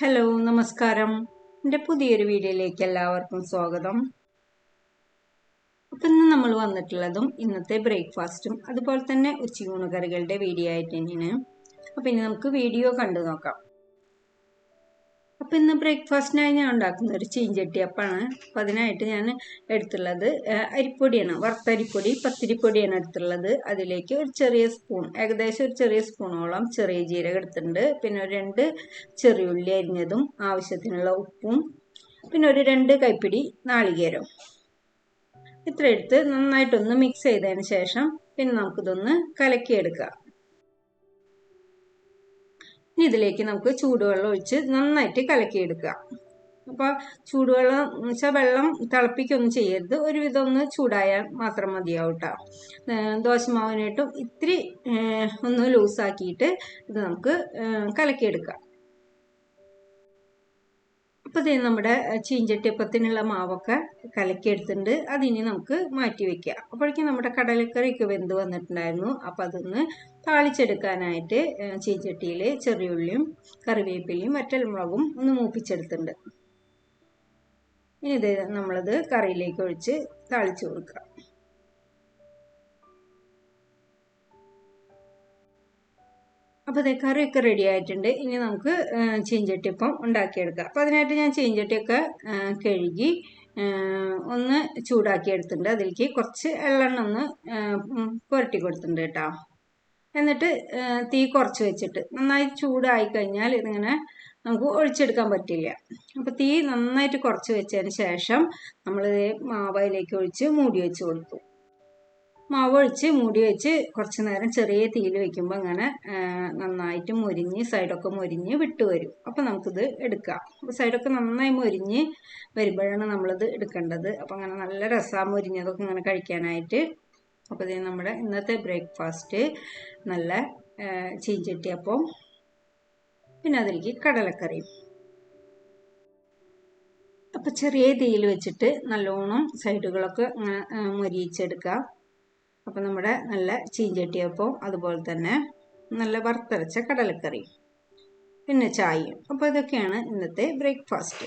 Hello നമസ്കാരം. എന്റെ പുതിയൊരു വീഡിയോയിലേക്ക് എല്ലാവർക്കും സ്വാഗതം. അപ്പം ഇന്ന് നമ്മൾ വന്നിട്ടുള്ളതും ഇന്നത്തെ ബ്രേക്ക്ഫാസ്റ്റും അതുപോലെ തന്നെ ഉച്ചയൂണ് കറികളുടെ വീഡിയോ ആയിട്ട് തന്നെയാണ്. അപ്പം ഇനി നമുക്ക് വീഡിയോ കണ്ടു നോക്കാം. അപ്പം ഇന്ന് ബ്രേക്ക്ഫാസ്റ്റിനായി ഞാൻ ഉണ്ടാക്കുന്ന ഒരു ചീഞ്ചട്ടി അപ്പമാണ് അപ്പം അതിനായിട്ട് ഞാൻ എടുത്തുള്ളത് അരിപ്പൊടിയാണ്. വറുത്തരിപ്പൊടി പത്തിരിപ്പൊടിയാണ് എടുത്തുള്ളത്. അതിലേക്ക് ഒരു ചെറിയ സ്പൂൺ ഏകദേശം ഒരു ചെറിയ സ്പൂണോളം ചെറിയ ജീരകം എടുത്തിട്ടുണ്ട്. പിന്നെ ഒരു രണ്ട് ചെറിയ ഉള്ളി അരിഞ്ഞതും ആവശ്യത്തിനുള്ള ഉപ്പും പിന്നെ ഒരു രണ്ട് കൈപ്പിടി നാളികേരം ഇത്ര എടുത്ത് നന്നായിട്ടൊന്ന് മിക്സ് ചെയ്തതിന് ശേഷം പിന്നെ നമുക്കിതൊന്ന് കലക്കിയെടുക്കാം. ഇനി ഇതിലേക്ക് നമുക്ക് ചൂടുവെള്ളം ഒഴിച്ച് നന്നായിട്ട് കലക്കിയെടുക്കുക. അപ്പോൾ ചൂടുവെള്ളം വെച്ചാൽ വെള്ളം തിളപ്പിക്കൊന്നും ചെയ്യരുത്. ഒരുവിധം ഒന്ന് ചൂടായാൽ മാത്രം മതിയാവും കേട്ടോ ദോശമാവിനായിട്ടും ഇത്തിരി ഒന്ന് ലൂസാക്കിയിട്ട് ഇത് നമുക്ക് കലക്കിയെടുക്കാം. അപ്പോൾ ഇത് നമ്മുടെ ചീഞ്ചട്ടിയപ്പത്തിനുള്ള മാവൊക്കെ കലക്കിയെടുത്തിട്ടുണ്ട്. അതിനി നമുക്ക് മാറ്റി വയ്ക്കുക അപ്പോഴേക്കും നമ്മുടെ കടലക്കറിയൊക്കെ വെന്ത് വന്നിട്ടുണ്ടായിരുന്നു. അപ്പോൾ അതൊന്ന് താളിച്ചെടുക്കാനായിട്ട് ചീഞ്ചട്ടിയിൽ ചെറിയുള്ളിയും കറിവേപ്പിലയും വറ്റൽമുളകും ഒന്ന് മൂപ്പിച്ചെടുത്തിട്ടുണ്ട്. ഇനി ഇത് നമ്മളത് കറിയിലേക്ക് ഒഴിച്ച് താളിച്ചു കൊടുക്കുക അപ്പോൾ അതേ കറിയൊക്കെ റെഡി ആയിട്ടുണ്ട്. ഇനി നമുക്ക് ചീഞ്ചട്ടി ചീഞ്ചട്ടിയപ്പം ഉണ്ടാക്കിയെടുക്കാം. അപ്പോൾ അതിനായിട്ട് ഞാൻ ചീഞ്ചട്ടിയൊക്കെ കഴുകി ഒന്ന് ചൂടാക്കി എടുത്തിട്ടുണ്ട് അതിലേക്ക് കുറച്ച് എള്ളെണ്ണ ഒന്ന് പുരട്ടി കൊടുത്തിട്ടുണ്ട് കേട്ടോ. എന്നിട്ട് തീ കുറച്ച് വെച്ചിട്ട് നന്നായി ചൂടായി കഴിഞ്ഞാൽ ഇതിങ്ങനെ നമുക്ക് ഒഴിച്ചെടുക്കാൻ പറ്റില്ല. അപ്പോൾ തീ നന്നായിട്ട് കുറച്ച് വെച്ചതിന് ശേഷം നമ്മൾ മാവയിലേക്ക് ഒഴിച്ച് മൂടി വെച്ച് കൊടുത്തു മാവ് ഒഴിച്ച് മൂടി വെച്ച് കുറച്ച് നേരം ചെറിയ തീയിൽ വെക്കുമ്പോൾ അങ്ങനെ നന്നായിട്ട് മുരിഞ്ഞ് സൈഡൊക്കെ മുരിഞ്ഞ് വിട്ടു വരും. അപ്പോൾ നമുക്കിത് എടുക്കാം. അപ്പോൾ സൈഡൊക്കെ നന്നായി മുരിഞ്ഞ് വരുമ്പോഴാണ് നമ്മളിത് എടുക്കേണ്ടത്. അപ്പോൾ അങ്ങനെ നല്ല രസമാണ് മുരിഞ്ഞതൊക്കെ ഇങ്ങനെ കഴിക്കാനായിട്ട്. അപ്പോൾ ഇത് നമ്മുടെ ഇന്നത്തെ ബ്രേക്ക്ഫാസ്റ്റ് നല്ല ചീഞ്ചട്ടിയപ്പം പിന്നെ അതിലേക്ക് കടലക്കറിയും. അപ്പോൾ ചെറിയ തീയിൽ വെച്ചിട്ട് നല്ലോണം സൈഡുകളൊക്കെ ഇങ്ങനെ ആ, മൊരിയിച്ചെടുക്കുക അപ്പം നമ്മുടെ നല്ല ചീഞ്ചട്ടിയപ്പം അതുപോലെ തന്നെ നല്ല വറുത്തരച്ച കടലക്കറി പിന്നെ ചായയും. അപ്പോൾ ഇതൊക്കെയാണ് ഇന്നത്തെ ബ്രേക്ക്ഫാസ്റ്റ്.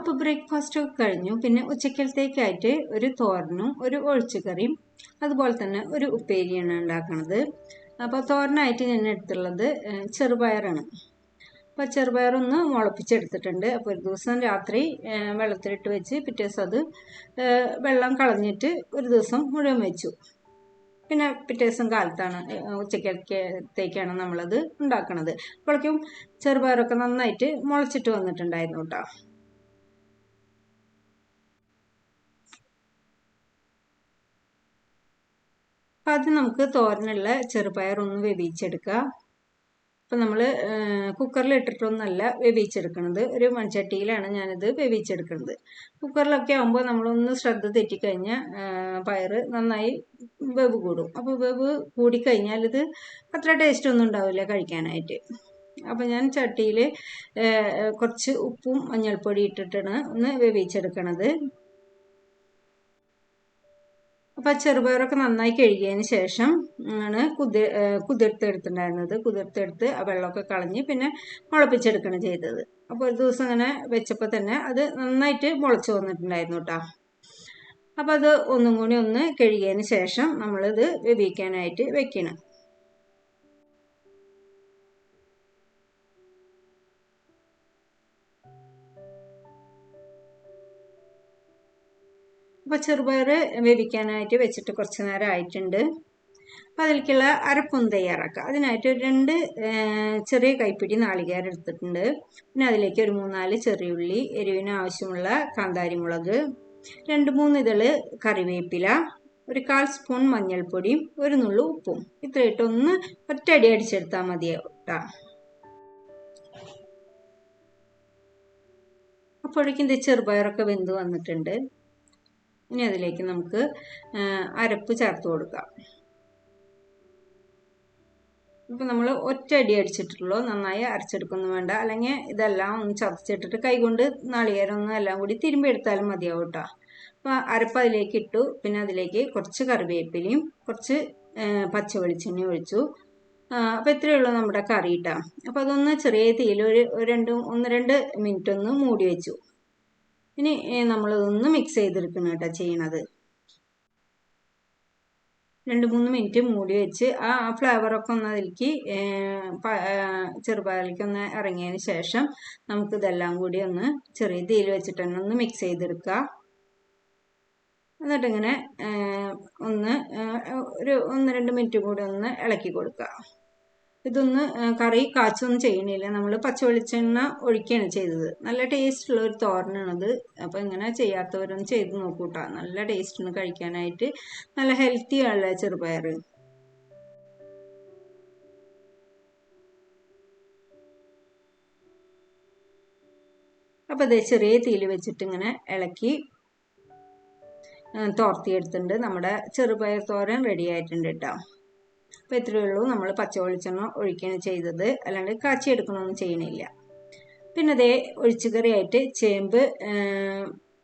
അപ്പോൾ ബ്രേക്ക്ഫാസ്റ്റ് ഒക്കെ കഴിഞ്ഞു. പിന്നെ ഉച്ചക്കലത്തേക്കായിട്ട് ഒരു തോരനും ഒരു ഒഴിച്ചുകറിയും അതുപോലെ തന്നെ ഒരു ഉപ്പേരിയാണ് ഉണ്ടാക്കുന്നത് അപ്പോൾ തോരനായിട്ട് ഞാൻ എടുത്തുള്ളത് ചെറുപയറാണ്. അപ്പോൾ ചെറുപയറൊന്ന് മുളപ്പിച്ചെടുത്തിട്ടുണ്ട്. അപ്പോൾ ഒരു ദിവസം രാത്രി വെള്ളത്തിലിട്ട് വെച്ച് പിറ്റേ ദിവസം അത് വെള്ളം കളഞ്ഞിട്ട് ഒരു ദിവസം മുഴുവൻ വെച്ചു. പിന്നെ പിറ്റേ ദിവസം കാലത്താണ് ഉച്ചക്കത്തേക്കാണ് നമ്മളത് ഉണ്ടാക്കുന്നത് അപ്പോഴേക്കും ചെറുപയറൊക്കെ നന്നായിട്ട് മുളച്ചിട്ട് വന്നിട്ടുണ്ടായിരുന്നു കേട്ടോ. അപ്പം അത് നമുക്ക് തോരനുള്ള ചെറുപയർ ഒന്ന് വേവിച്ചെടുക്കുക അപ്പം നമ്മൾ കുക്കറിൽ ഇട്ടിട്ടൊന്നല്ല വേവിച്ചെടുക്കുന്നത് ഒരു മൺചട്ടിയിലാണ് ഞാനിത് വേവിച്ചെടുക്കുന്നത് കുക്കറിലൊക്കെ ആകുമ്പോൾ നമ്മളൊന്ന് ശ്രദ്ധ തെറ്റിക്കഴിഞ്ഞാൽ പയർ നന്നായി വേവ് കൂടും. അപ്പോൾ വേവ് കൂടിക്കഴിഞ്ഞാൽ ഇത് അത്ര ടേസ്റ്റ് ഒന്നും ഉണ്ടാവില്ല കഴിക്കാനായിട്ട്. അപ്പം ഞാൻ ചട്ടിയിൽ കുറച്ച് ഉപ്പും മഞ്ഞൾപ്പൊടി ഇട്ടിട്ടാണ് ഒന്ന് വേവിച്ചെടുക്കണത്. അപ്പോൾ ചെറുപയറൊക്കെ നന്നായി കഴുകിയതിന് ശേഷം ആണ് കുതിർ കുതിർത്തെടുത്തിട്ടുണ്ടായിരുന്നത് കുതിർത്തെടുത്ത് ആ വെള്ളമൊക്കെ കളഞ്ഞ് പിന്നെ മുളപ്പിച്ചെടുക്കണം ചെയ്തത്. അപ്പോൾ ഒരു ദിവസം അങ്ങനെ വെച്ചപ്പോൾ തന്നെ അത് നന്നായിട്ട് മുളച്ച് വന്നിട്ടുണ്ടായിരുന്നു കേട്ടോ അപ്പോൾ അത് ഒന്നും കൂടി ഒന്ന് കഴുകിയതിന് ശേഷം നമ്മളിത് വേവിക്കാനായിട്ട് വെക്കണം. അപ്പോൾ ചെറുപയർ വേവിക്കാനായിട്ട് വെച്ചിട്ട് കുറച്ച് നേരം ആയിട്ടുണ്ട്. അപ്പോൾ അതിലേക്കുള്ള അരപ്പൊന്ന് തയ്യാറാക്കുക അതിനായിട്ട് രണ്ട് ചെറിയ കൈപ്പിടി നാളികേരം എടുത്തിട്ടുണ്ട്. പിന്നെ അതിലേക്ക് ഒരു മൂന്നാൽ ചെറിയുള്ളി എരിവിന് ആവശ്യമുള്ള കാന്താരി മുളക് രണ്ട് മൂന്ന് ഇതൾ കറിവേപ്പില ഒരു കാൽ സ്പൂൺ മഞ്ഞൾപ്പൊടിയും ഒരു നുള്ളു ഉപ്പും. ഇത്രയിട്ട് ഒന്ന് ഒറ്റയടി അടിച്ചെടുത്താൽ മതിയാവും അപ്പോഴേക്കും ഇത് ചെറുപയറൊക്കെ വെന്ത് വന്നിട്ടുണ്ട്. ഇനി അതിലേക്ക് നമുക്ക് അരപ്പ് ചേർത്ത് കൊടുക്കാം. ഇപ്പം നമ്മൾ ഒറ്റ അടി അടിച്ചിട്ടുള്ളൂ. നന്നായി അരച്ചെടുക്കൊന്നും വേണ്ട. അല്ലെങ്കിൽ ഇതെല്ലാം ഒന്ന് ചതച്ചിട്ടിട്ട് കൈകൊണ്ട് നാളികേരം ഒന്ന് എല്ലാം കൂടി തിരുമ്പി എടുത്താലും മതിയാവും കേട്ടോ. അപ്പോൾ അരപ്പ് അതിലേക്ക് ഇട്ടു. പിന്നെ അതിലേക്ക് കുറച്ച് കറിവേപ്പിലയും കുറച്ച് പച്ച വെളിച്ചെണ്ണ ഒഴിച്ചു. അപ്പോൾ ഇത്രയേ ഉള്ളൂ നമ്മുടെ കറി ഇട്ടാ അപ്പോൾ അതൊന്ന് ചെറിയ തീയിൽ ഒരു രണ്ട് ഒന്ന് രണ്ട് മിനിറ്റ് ഒന്ന് മൂടി വെച്ചു. ഇനി നമ്മൾ ഒന്ന് മിക്സ് ചെയ്തെടുക്കണം കേട്ടോ ചെയ്യണത്. രണ്ട് മൂന്ന് മിനിറ്റ് മൂടി വെച്ച് ആ ഫ്ലേവറൊക്കെ ഒന്ന് അതിലേക്ക് ചെറുപയറിലേക്ക് ഒന്ന് ഇറങ്ങിയതിന് ശേഷം നമുക്ക് ഇതെല്ലാം കൂടി ഒന്ന് ചെറിയ തീയിൽ വെച്ചിട്ട് തന്നെ ഒന്ന് മിക്സ് ചെയ്തെടുക്കുക. എന്നിട്ടിങ്ങനെ ഒന്ന് ഒരു ഒന്ന് രണ്ട് മിനിറ്റ് കൂടി ഒന്ന് ഇളക്കി കൊടുക്കുക. ഇതൊന്ന് കറി കാച്ചൊന്നും ചെയ്യണില്ല. നമ്മൾ പച്ച വെളിച്ചെണ്ണ ഒഴിക്കുകയാണ് ചെയ്തത്. നല്ല ടേസ്റ്റുള്ള ഒരു തോരനാണത്. അപ്പോൾ ഇങ്ങനെ ചെയ്യാത്തവരൊന്നും ചെയ്ത് നോക്കൂട്ടാ. നല്ല ടേസ്റ്റിന് കഴിക്കാനായിട്ട് നല്ല ഹെൽത്തി ആണല്ല ചെറുപയർ. അപ്പോൾ അതേ ചെറിയ തീയിൽ വെച്ചിട്ട് ഇങ്ങനെ ഇളക്കി തോർത്തിയെടുത്തിട്ടുണ്ട്. നമ്മുടെ ചെറുപയർ തോരൻ റെഡി ആയിട്ടുണ്ട് കേട്ടോ അപ്പോൾ ഇത്രയേ ഉള്ളൂ. നമ്മൾ പച്ച വെളിച്ചെണ്ണ ഒഴിക്കുകയാണ് ചെയ്തത്. അല്ലാണ്ട് കാച്ചി എടുക്കണമൊന്നും ചെയ്യണില്ല. പിന്നെ അതേ ഒഴിച്ചുകറിയായിട്ട് ചേമ്പ്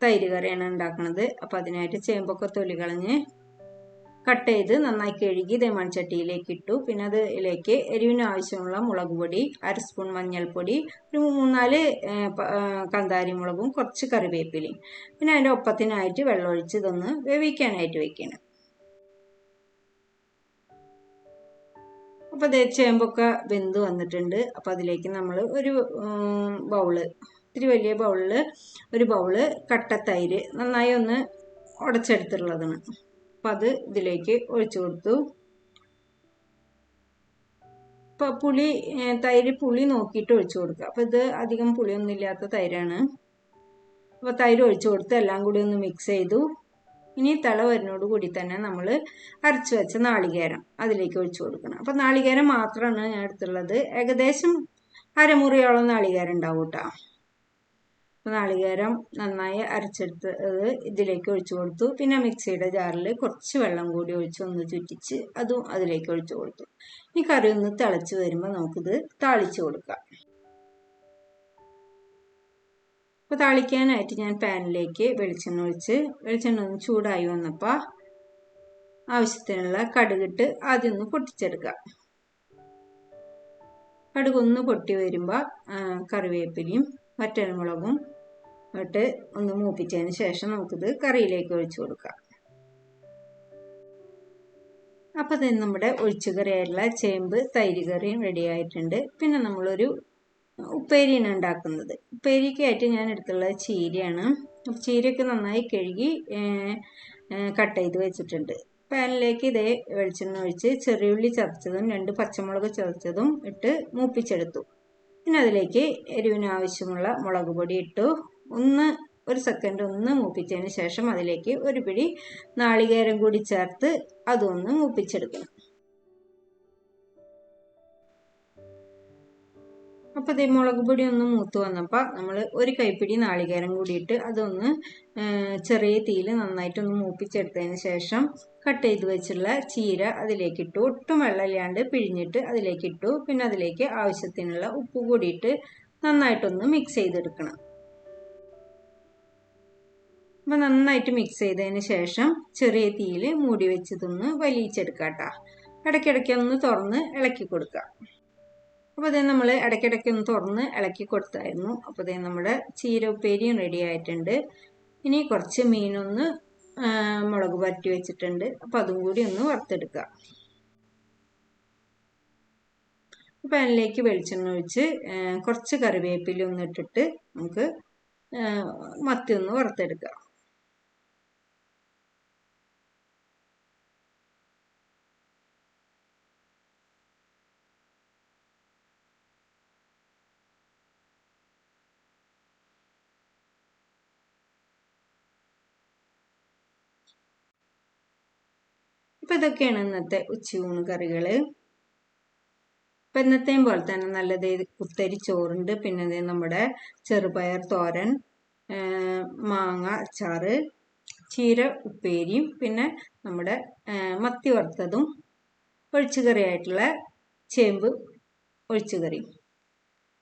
തൈര് കറിയാണ് ഉണ്ടാക്കുന്നത് അപ്പോൾ അതിനായിട്ട് ചേമ്പൊക്കെ തൊലി കളഞ്ഞ് കട്ട് ചെയ്ത് നന്നായി കഴുകി ഇതേ മൺചട്ടിയിലേക്ക് ഇട്ടു. പിന്നെ അതിലേക്ക് എരിവിന് ആവശ്യമുള്ള മുളക് പൊടി അര സ്പൂൺ മഞ്ഞൾപ്പൊടി ഒരു മൂന്നാൽ കന്താരി മുളകും കുറച്ച് കറിവേപ്പിലയും. പിന്നെ അതിന്റെ ഒപ്പത്തിനായിട്ട് വെള്ളമൊഴിച്ച് ഇതൊന്ന് വേവിക്കാനായിട്ട് വെക്കണം. അപ്പോൾ അതേ ചേമ്പൊക്കെ വെന്ത് വന്നിട്ടുണ്ട്. അപ്പോൾ അതിലേക്ക് നമ്മൾ ഒരു ബൗൾ ഇത്തിരി വലിയ ബൗളിൽ ഒരു ബൗൾ തൈര് നന്നായി ഒന്ന് ഉടച്ചെടുത്തിട്ടുള്ളതാണ്. അപ്പം അത് ഇതിലേക്ക് ഒഴിച്ചു കൊടുത്തു. അപ്പോൾ പുളി തൈര് പുളി നോക്കിയിട്ട് ഒഴിച്ചു കൊടുക്കുക. അപ്പോൾ ഇത് അധികം പുളിയൊന്നും ഇല്ലാത്ത തൈരാണ്. അപ്പോൾ തൈര് ഒഴിച്ചു കൊടുത്ത് എല്ലാം കൂടി ഒന്ന് മിക്സ് ചെയ്തു. ഇനി തള കൂടി തന്നെ നമ്മൾ അരച്ചു വെച്ച നാളികേരം അതിലേക്ക് ഒഴിച്ചു കൊടുക്കണം. അപ്പം നാളികേരം മാത്രമാണ് ഞാൻ എടുത്തുള്ളത്. ഏകദേശം അരമുറിയോളം നാളികേരം ഉണ്ടാവും കേട്ടോ അപ്പോൾ നാളികേരം നന്നായി അരച്ചെടുത്ത് ഇതിലേക്ക് ഒഴിച്ചു കൊടുത്തു. പിന്നെ മിക്സിയുടെ ജാറിൽ കുറച്ച് വെള്ളം കൂടി ഒഴിച്ച് ഒന്ന് ചുറ്റിച്ച് അതും അതിലേക്ക് ഒഴിച്ചു കൊടുത്തു. ഈ കറി ഒന്ന് തിളച്ച് വരുമ്പോൾ നമുക്കിത് താളിച്ച് കൊടുക്കാം. അപ്പോൾ താളിക്കാനായിട്ട് ഞാൻ പാനിലേക്ക് വെളിച്ചെണ്ണ ഒഴിച്ച് വെളിച്ചെണ്ണ ഒന്ന് ചൂടായി വന്നപ്പോൾ ആവശ്യത്തിനുള്ള കടുകിട്ട് ആദ്യം ഒന്ന് പൊട്ടിച്ചെടുക്കുക. കടുകൊന്ന് പൊട്ടി വരുമ്പോൾ കറിവേപ്പിലയും വറ്റൽമുളകും ഇട്ട് ഒന്ന് മൂപ്പിച്ചതിന് ശേഷം നമുക്കിത് കറിയിലേക്ക് ഒഴിച്ചു കൊടുക്കാം. അപ്പോൾ തന്നെ നമ്മുടെ ഒഴിച്ചുകറിയായിട്ടുള്ള ചേമ്പ് തൈര് കറിയും റെഡി ആയിട്ടുണ്ട്. പിന്നെ നമ്മളൊരു ഉപ്പേരിയാണ് ഉണ്ടാക്കുന്നത്. ഉപ്പേരിക്കായിട്ട് ഞാൻ എടുത്തുള്ളത് ചീരയാണ്. ചീരയൊക്കെ നന്നായി കഴുകി കട്ട് ചെയ്ത് വെച്ചിട്ടുണ്ട്. പാനിലേക്ക് ഇതേ വെളിച്ചെണ്ണ ഒഴിച്ച് ചെറിയുള്ളി ചതച്ചതും രണ്ട് പച്ചമുളക് ചതച്ചതും ഇട്ട് മൂപ്പിച്ചെടുത്തു. പിന്നെ അതിലേക്ക് എരിവിന് ആവശ്യമുള്ള മുളക് പൊടി ഇട്ടു. ഒന്ന് ഒരു സെക്കൻഡ് ഒന്ന് മൂപ്പിച്ചതിന് ശേഷം അതിലേക്ക് ഒരു പിടി നാളികേരം കൂടി ചേർത്ത് അതൊന്ന് മൂപ്പിച്ചെടുക്കണം. അപ്പോൾ ഇതേ മുളക് പൊടി ഒന്ന് മൂത്ത് വന്നപ്പോൾ നമ്മൾ ഒരു കൈപ്പിടി നാളികേരം കൂടിയിട്ട് അതൊന്ന് ചെറിയ തീയിൽ നന്നായിട്ടൊന്ന് മൂപ്പിച്ചെടുത്തതിന് ശേഷം കട്ട് ചെയ്ത് വെച്ചുള്ള ചീര അതിലേക്കിട്ടു. ഒട്ടും വെള്ളമില്ലാണ്ട് പിഴിഞ്ഞിട്ട് അതിലേക്ക് ഇട്ടു പിന്നെ അതിലേക്ക് ആവശ്യത്തിനുള്ള ഉപ്പ് കൂടിയിട്ട് നന്നായിട്ടൊന്ന് മിക്സ് ചെയ്തെടുക്കണം. അപ്പോൾ നന്നായിട്ട് മിക്സ് ചെയ്തതിന് ശേഷം ചെറിയ തീയിൽ മൂടി വെച്ചതൊന്ന് വലിയിച്ചെടുക്കാം കേട്ടോ ഇടയ്ക്കിടയ്ക്ക് ഒന്ന് തുറന്ന് ഇളക്കി കൊടുക്കുക അപ്പോൾ അതേ നമ്മൾ ഇടയ്ക്കിടയ്ക്ക് ഒന്ന് തുറന്ന് ഇളക്കി കൊടുത്തായിരുന്നു. അപ്പോൾ അതേ നമ്മുടെ ചീര ഉപ്പേരിയും റെഡി ആയിട്ടുണ്ട്. ഇനി കുറച്ച് മീനൊന്ന് മുളക് പരട്ടി വെച്ചിട്ടുണ്ട്. അപ്പോൾ അതും കൂടി ഒന്ന് വറുത്തെടുക്കുക പാനിലേക്ക് വെളിച്ചെണ്ണ ഒഴിച്ച് കുറച്ച് കറിവേപ്പില ഒന്ന് ഇട്ടിട്ട് നമുക്ക് മത്തി ഒന്ന് വറുത്തെടുക്കാം. അപ്പം ഇതൊക്കെയാണ് ഇന്നത്തെ ഉച്ചയൂണ് കറികൾ അപ്പം ഇന്നത്തെയും പോലെ തന്നെ നല്ലത് കുത്തരി ചോറുണ്ട് പിന്നെ നമ്മുടെ ചെറുപയർ തോരൻ മാങ്ങ അച്ചാറ് ചീര ഉപ്പേരിയും പിന്നെ നമ്മുടെ മത്തി വറുത്തതും ഒഴിച്ചുകറിയായിട്ടുള്ള ചേമ്പ് ഒഴിച്ചുകറിയും